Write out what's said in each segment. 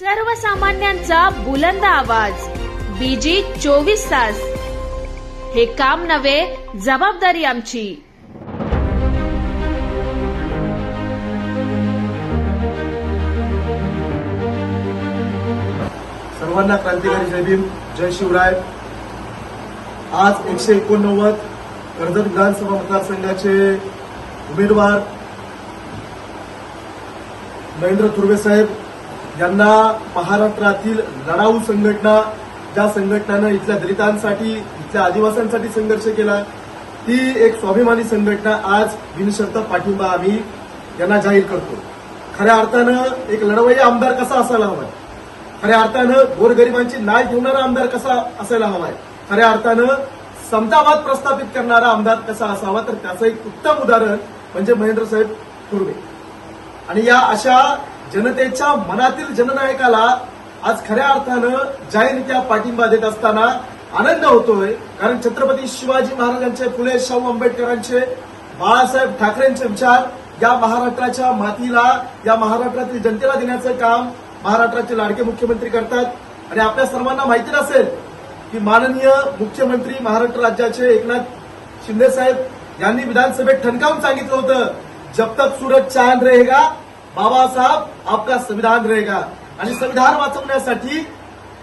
सर्वसामान्यांचा बुलंद आवाज. बीजी चोवीस तास. हे काम नव्हे जबाबदारी आमची. सर्वांना क्रांतिकारी जय भीम जय शिवराय. आज एकशे एकोणनव्वद कर्जत विधानसभा मतदारसंघाचे उमेदवार महेंद्र तुर्वे साहेब यांना महाराष्ट्रातील लढाऊ संघटना ज्या संघटनानं इथल्या दलितांसाठी इथल्या आदिवासांसाठी संघर्ष केला ती एक स्वाभिमानी संघटना आज बिनशर्त पाठिंबा आम्ही यांना जाहीर करतो. खऱ्या अर्थानं एक लढवय्या आमदार कसा असायला हवा खऱ्या अर्थानं गोरगरिबांची नाय ठेवणारा आमदार कसा असायला हवाय? खऱ्या अर्थानं समतावाद प्रस्थापित करणारा आमदार कसा असावा? तर त्याचं एक उत्तम उदाहरण म्हणजे महेंद्र साहेब तुर्वे आणि या अशा जनतेच्या मनातील जननायकाला आज खऱ्या अर्थानं जाहीररित्या पाठिंबा देत असताना आनंद होतोय. कारण छत्रपती शिवाजी महाराजांचे फुले शाहू आंबेडकरांचे बाळासाहेब ठाकरेंचे विचार या महाराष्ट्राच्या मातीला या महाराष्ट्रातील जनतेला देण्याचं काम महाराष्ट्राचे लाडके मुख्यमंत्री करतात. आणि आपल्या सर्वांना माहिती नसेल की माननीय मुख्यमंत्री महाराष्ट्र राज्याचे एकनाथ शिंदे साहेब यांनी विधानसभेत ठणकावून सांगितलं होतं जब तक सूरज चांद रहेगा बाबासाहेब आपका संविधान रहेगा. आणि संविधान वाचवण्यासाठी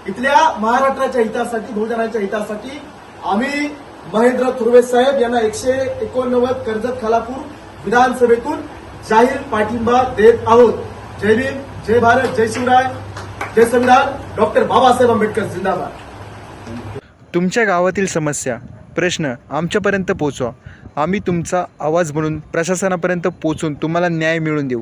इथल्या महाराष्ट्राच्या हितासाठी बहुजनाच्या हितासाठी आम्ही महेंद्र थुर्वे साहेब यांना एकशे एकोणनव्वद कर्जत खालापूर विधानसभेतून जाहीर पाठिंबा देत आहोत. जय भीम जय भारत जय शिवराय जय संविधान. डॉक्टर बाबासाहेब आंबेडकर जिंदाबाद. तुमच्या गावातील समस्या प्रश्न आमच्यापर्यंत पोचवा. आम्ही तुमचा आवाज म्हणून प्रशासनापर्यंत पोचून तुम्हाला न्याय मिळवून देऊ.